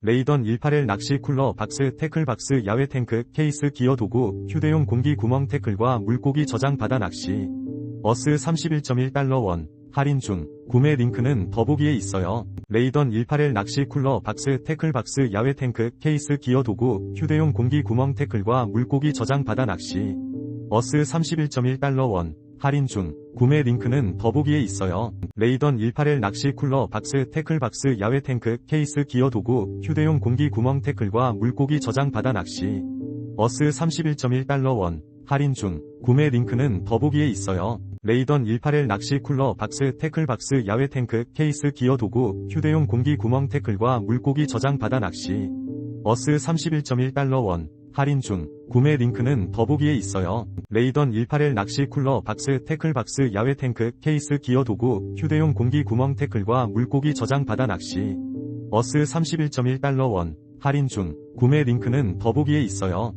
레이던 18L 낚시 쿨러 박스 태클 박스 야외 탱크 케이스 기어 도구 휴대용 공기 구멍 태클과 물고기 저장 바다 낚시. 어스 31.1달러 원. 할인 중. 구매 링크는 더보기에 있어요. 레이던 18L 낚시 쿨러 박스 태클 박스 야외 탱크 케이스 기어 도구 휴대용 공기 구멍 태클과 물고기 저장 바다 낚시. 어스 31.1달러 원 할인 중 구매 링크는 더보기에 있어요. 레이던 18L 낚시 쿨러 박스 태클 박스 야외 탱크 케이스 기어 도구 휴대용 공기 구멍 태클과 물고기 저장 바다 낚시 어스 31.1달러 원 할인 중 구매 링크는 더보기에 있어요. 레이던 18L 낚시 쿨러 박스 태클 박스 야외 탱크 케이스 기어 도구 휴대용 공기 구멍 태클과 물고기 저장 바다 낚시 어스 31.1달러 원 할인 중 구매 링크는 더보기에 있어요. 레이던 18L 낚시 쿨러 박스 태클 박스 야외 탱크 케이스 기어 도구 휴대용 공기 구멍 태클과 물고기 저장 바다 낚시 어스 31.1달러 원 할인 중 구매 링크는 더보기에 있어요.